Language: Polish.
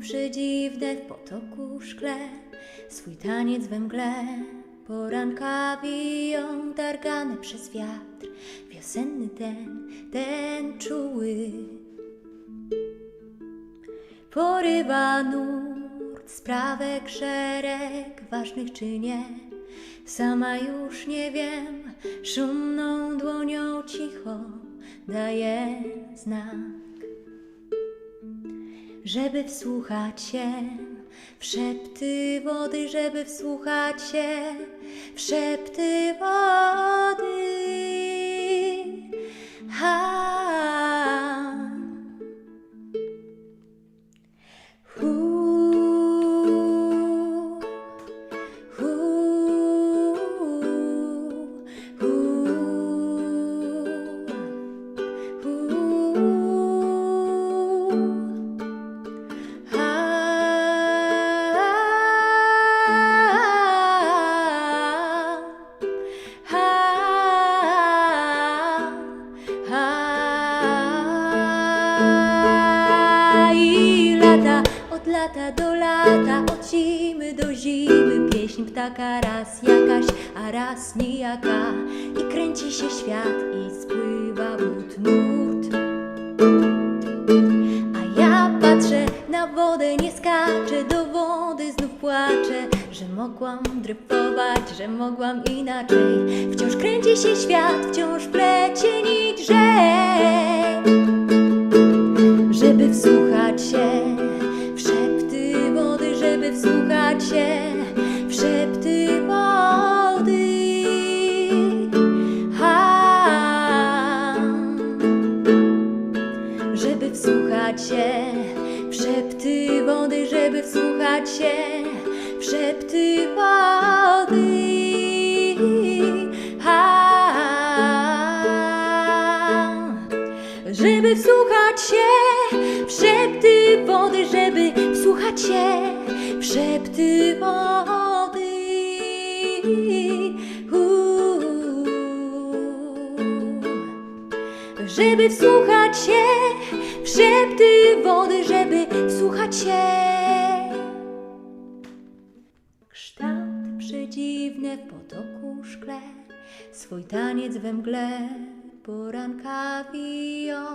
przedziwne w potoku szkle, swój taniec we mgle. Poranka wiją targane przez wiatr, wiosenny ten, ten czuły. Porywa nurt, sprawek szereg, ważnych czy nie. Sama już nie wiem, szumną dłonią cicho daję znak. Żeby wsłuchać się w szepty wody, żeby wsłuchać się w szepty wody. Od lata do lata, od zimy do zimy, pieśń ptaka raz jakaś, a raz nijaka. I kręci się świat i spływa wód nurt. A ja patrzę na wodę, nie skaczę do wody, znów płaczę, że mogłam dryfować, że mogłam inaczej. Wciąż kręci się świat, wciąż plecie nić rzek. Żeby wsłuchać wsłuchać się w szepty wody. Ha żeby wsłuchać się w szepty wody, żeby wsłuchać się w szepty wody. Żeby wsłuchać się w szepty wody, żeby wsłuchać się szepty wody. Żeby wsłuchać się w szepty wody, żeby wsłuchać się. Kształty przedziwne w potoku szkle, swój taniec we mgle, poranka wiją